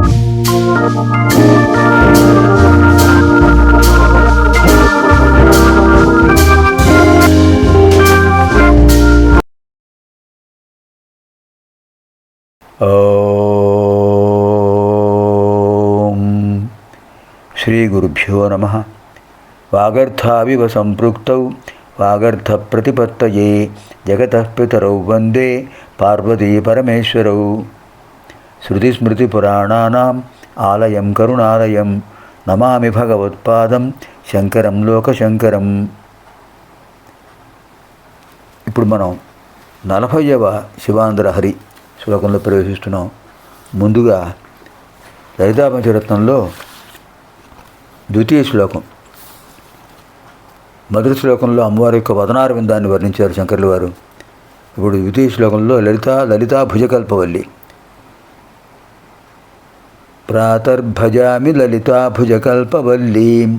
ఓం శ్రీ గురుభ్యో నమ. వాగర్థావివ సంపృక్త వాగర్థ ప్రతిపత్తయే జగత పితరౌ వందే పార్వతీ పరమేశ్వరౌ. శృతిస్మృతిపురాణానాం ఆలయం కరుణాలయం నమామి భగవత్పాదం శంకరం లోకశంకరం ఇప్పుడు మనం నలభైవ శివాంధ్రహరి శ్లోకంలో ప్రవేశిస్తున్నాం. ముందుగా లలితా పంచరత్నంలో ద్వితీయ శ్లోకం. మొదటి శ్లోకంలో అమ్మవారి యొక్క వదనారవిందాన్ని వర్ణించారు శంకర్లు వారు. ఇప్పుడు ద్వితీయ శ్లోకంలో లలిత లలితా భుజకల్పవల్లి. ప్రాతర్భజామి లలితా భుజకల్పవల్లీం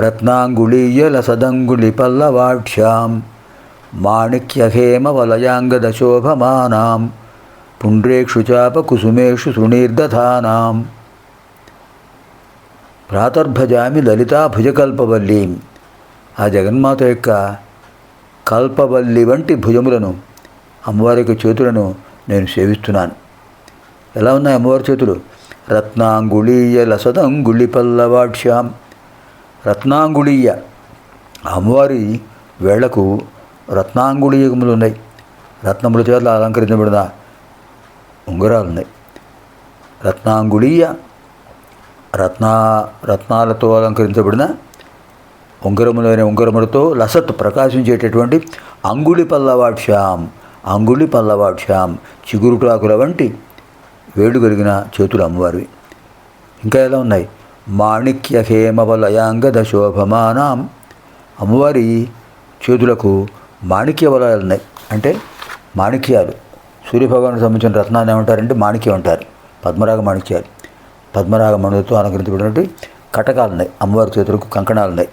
రత్నాంగుళీయ లసదంగుళి పల్లవాక్ష్యాం మాణిక్యహేమ పుండ్రేక్షు చాప కుసుమేషు ప్రాతర్భజామి లలితా భుజకల్పవల్లీం ఆ జగన్మాత యొక్క కల్పవల్లి వంటి భుజములను అమ్మవారి యొక్క చేతులను నేను సేవిస్తున్నాను. ఎలా ఉన్నాయి అమ్మవారి చేతులు? రత్నాంగుళీయ లసదంగుళి పల్లవాక్ష్యాం రత్నాంగుళీయ అమ్మవారి వేళ్ళకు రత్నాంగుళీయములు ఉన్నాయి రత్నముల చేతులు అలంకరించబడిన ఉంగరాలు ఉన్నాయి రత్నాంగుళీయ రత్నా రత్నాలతో అలంకరించబడిన ఉంగరములైన ఉంగరములతో లసత్ ప్రకాశించేటటువంటి అంగుళి పల్లవాక్ష్యాం అంగుళి పల్లవాక్ష్యాం చిగురుటాకుల వంటి వేడు కలిగిన చేతులు అమ్మవారివి. ఇంకా ఎలా ఉన్నాయి? మాణిక్య హేమవలయాంగద శోభమానం అమ్మవారి చేతులకు మాణిక్య వలయాలు ఉన్నాయి. అంటే మాణిక్యాలు. సూర్యభగవానికి సంబంధించిన రత్నాన్ని ఏమంటారంటే మాణిక్యం అంటారు. పద్మరాగ మాణిక్యాలు. పద్మరాగ మణులతో అలంకరించబడినటువంటి కటకాలు ఉన్నాయి. అమ్మవారి చేతులకు కంకణాలు ఉన్నాయి.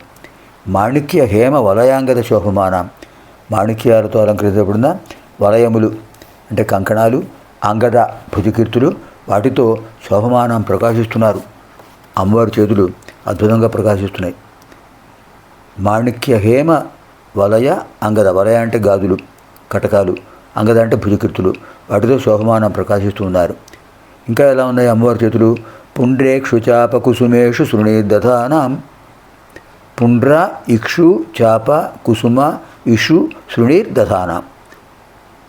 మాణిక్య హేమ వలయాంగద శోభమానం మాణిక్యాలతో అలంకరించబడిన వలయములు అంటే కంకణాలు అంగద భుజకీర్తులు వాటితో శోభమానం ప్రకాశిస్తున్నారు. అమ్మవారి చేతులు అద్భుతంగా ప్రకాశిస్తున్నాయి. మాణిక్య హేమ వలయ అంగద వలయ అంటే గాజులు కటకాలు అంగద అంటే భుజకీర్తులు వాటితో శోభమానం ప్రకాశిస్తూ ఉన్నారు ఇంకా ఎలా ఉన్నాయి అమ్మవారి చేతులు? పుండ్రేక్షు చాప కుసుమేషు శృణీర్దధానాం పుండ్ర ఇక్షు చాప కుసుమ ఇషు శృణీర్దధానాం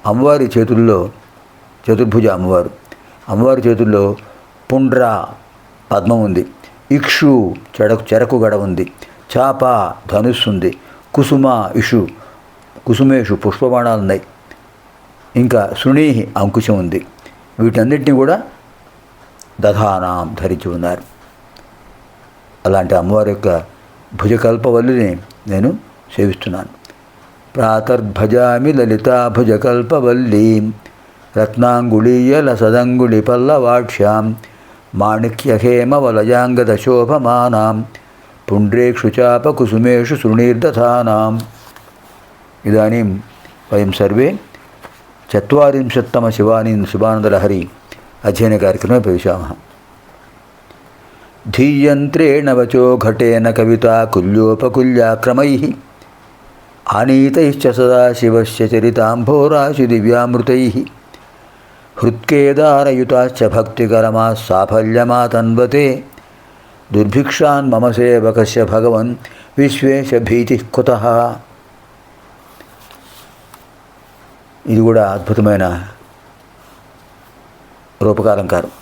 అమ్మవారి చేతుల్లో చతుర్భుజ అమ్మవారు. అమ్మవారి చేతుల్లో పుండ్ర పద్మం ఉంది. ఇక్షు చెడకు చెరకు గడ ఉంది. చాప ధనుస్సు ఉంది. కుసుమ ఇషు కుసుమేషు పుష్పబాణాలు ఉన్నాయి. ఇంకా సునీహి అంకుశం ఉంది. వీటన్నిటిని కూడా దధానాం ధరించి ఉన్నారు. అలాంటి అమ్మవారి యొక్క భుజకల్పవల్లిని నేను సేవిస్తున్నాను. ప్రాతర్భజామి లలితా భుజకల్పవల్లీం రత్నాంగుళీయ లసదంగుళి పల్లవాక్ష్యాం మాణిక్యహేమ పుండ్రేక్షు చాప కుసుమేషు శృణీర్దధానాం ఇదానీం వయం సర్వే చత్వరింశత్తమ శివాని శివానందలహరి అధ్యయన కార్యక్రమే ప్రవిశామः ధీయంత్రేణ వచో ఘటేన కవిత కుల్యోపకుల్యాక్రమై ఆనీతైశ్చ సదాశివస్య చరితాంభోరాశి దివ్యామృతై హృత్కేదారయుతాశ్చ భక్తికరమా సాఫల్యమా తన్వతే దుర్భిక్షాన్ మమ సేవకస్య భగవన్ విశ్వేశ భీతి కుత ఇది కూడా అద్భుతమైన రూపకాలంకారం.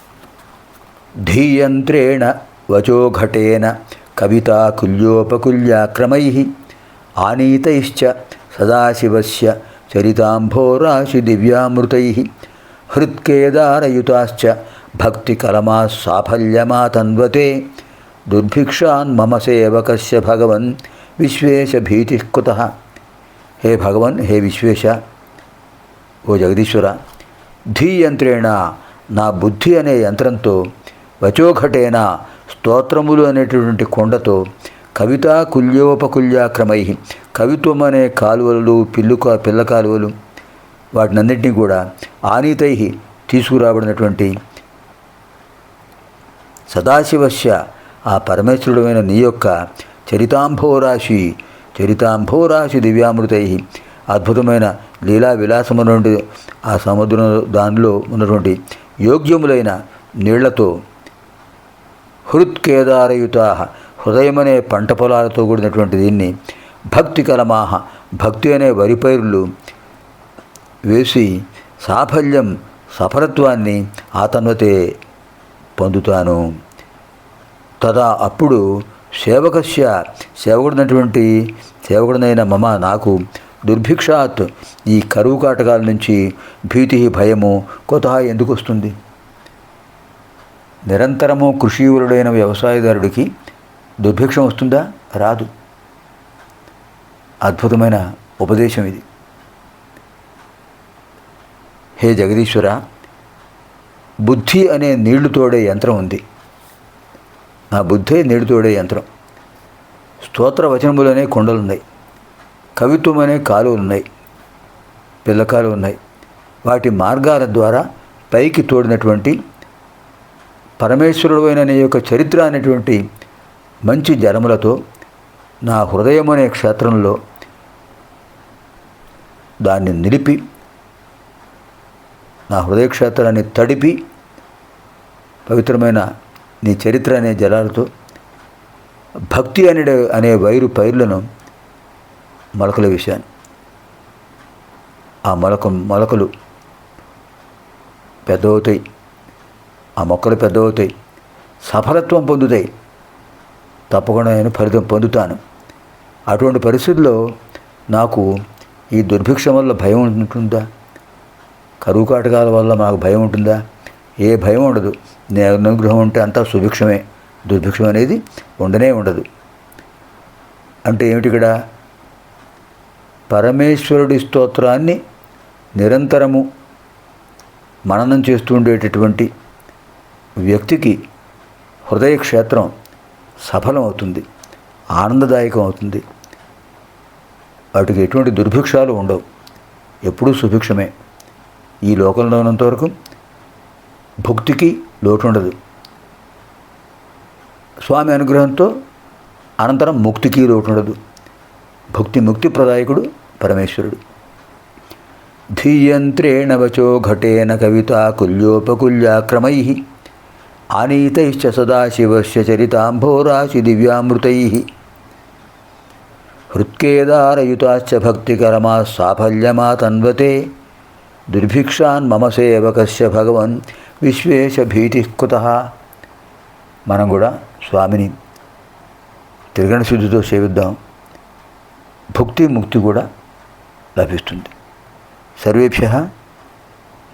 ధీయంత్రేణ వచోఘటేన కవితా కుల్యోపకుల్యాక్రమై ఆనీతైశ్చ సదాశివస్య చరితాంభోరాశి దివ్యామృతై హృత్కేదారయుతాశ్చ భక్తి కలమా సాఫల్యమా తన్వతే దుర్భిక్షాన్ మమ సేవకస్య భగవన్ విశ్వేశ భీతి కుతః హే భగవన్ హే విశ్వేశ ఓ జగదీశ్వర ధీయంత్రేణ నా బుద్ధి అనే యంత్రంతో వచోఘటేన స్తోత్రములు అనేటటువంటి కొండతో కవితా కుల్యోపకుల్యాక్రమై కవిత్వం అనే కాలువలు పిల్లుక పిల్ల కాలువలు వాటినన్నింటినీ కూడా ఆనీతై తీసుకురాబడినటువంటి సదాశివస్య ఆ పరమేశ్వరుడమైన నీ యొక్క చరితాంభోరాశి చరితాంభోరాశి దివ్యామృతై అద్భుతమైన లీలా విలాసము నుండి ఆ సముద్రం దానిలో ఉన్నటువంటి యోగ్యములైన నీళ్ళతో హృత్కేదారయుత హృదయమనే పంట పొలాలతో కూడినటువంటి దీన్ని భక్తి కలమాహ భక్తి అనే వరిపైరులు వేసి సాఫల్యం సఫలత్వాన్ని ఆతన్వతే పొందుతాను. తదా అప్పుడు సేవకస్య సేవకుడినటువంటి సేవకుడినైన మమ నాకు దుర్భిక్షాత్ ఈ కరువు కాటకాల నుంచి భీతి భయము కొత ఎందుకు వస్తుంది? నిరంతరము కృషివరుడైన వ్యవసాయదారుడికి దుర్భిక్షం వస్తుందా? రాదు. అద్భుతమైన ఉపదేశం ఇది. హే జగదీశ్వర బుద్ధి అనే నీళ్ళు తోడే యంత్రం ఉంది. నా బుద్ధే నీళ్ళు తోడే యంత్రం. స్తోత్ర వచనములనే కొండలున్నాయి. కవిత్వం అనే కాలువలు ఉన్నాయి పిల్లకాలు ఉన్నాయి వాటి మార్గాల ద్వారా పైకి తోడినటువంటి పరమేశ్వరుడు అయిన యొక్క చరిత్ర అనేటువంటి మంచి జలములతో నా హృదయం అనే క్షేత్రంలో దాన్ని నిలిపి నా హృదయక్షేత్రాన్ని తడిపి పవిత్రమైన నీ చరిత్ర అనే జలాలతో భక్తి అనే అనే వైరు పైర్లను మొలకలు వేశాను. ఆ మొలక మొలకలు పెద్దవుతాయి ఆ మొక్కలు పెద్దవుతాయి సఫలత్వం పొందుతాయి. తప్పకుండా నేను ఫలితం పొందుతాను. అటువంటి పరిస్థితుల్లో నాకు ఈ దుర్భిక్షం వల్ల భయం ఉంటుందా? కరువు కాటకాల వల్ల మాకు భయం ఉంటుందా? ఏ భయం ఉండదు. అనుగ్రహం ఉంటే అంతా సుభిక్షమే. దుర్భిక్షం అనేది ఉండనే ఉండదు. అంటే ఏమిటి ఇక్కడ? పరమేశ్వరుడి స్తోత్రాన్ని నిరంతరము మననం చేస్తూ ఉండేటటువంటి వ్యక్తికి హృదయ క్షేత్రం సఫలం అవుతుంది ఆనందదాయకం అవుతుంది వాటికి ఎటువంటి దుర్భిక్షాలు ఉండవు. ఎప్పుడూ సుభిక్షమే. ఈ లోకంలో ఉన్నంతవరకు భక్తికి లోటు ఉండదు స్వామి అనుగ్రహంతో అనంతరం ముక్తికి లోటు ఉండదు భక్తి ముక్తి ప్రదాయకుడు పరమేశ్వరుడు. ధీయంత్రేణ వచో ఘటేన కవిత కుల్యోపకుల్యాక్రమై ఆనీతైశ్చ సదాశివస్య చరితాంభోరాశి దివ్యామృతై హృత్కేదారయుతాశ్చ భక్తికరమా సాఫల్యమాతన్వతే దుర్భిక్షాన్ మమ సేవకస్య భగవన్ విశ్వేశ భీతి కుత మనం కూడా స్వామిని త్రిగణ శుద్ధితో సేవిద్దాం భుక్తి ముక్తి కూడా లభిస్తుంది. సర్వేభ్య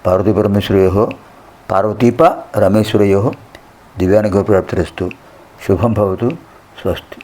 పార్వతీ పరమేశ్వరయో పార్వతీప రమేశ్వరయో దివ్యానుగ్రహప్రాప్తిరస్తు శుభం భవతు స్వస్తి.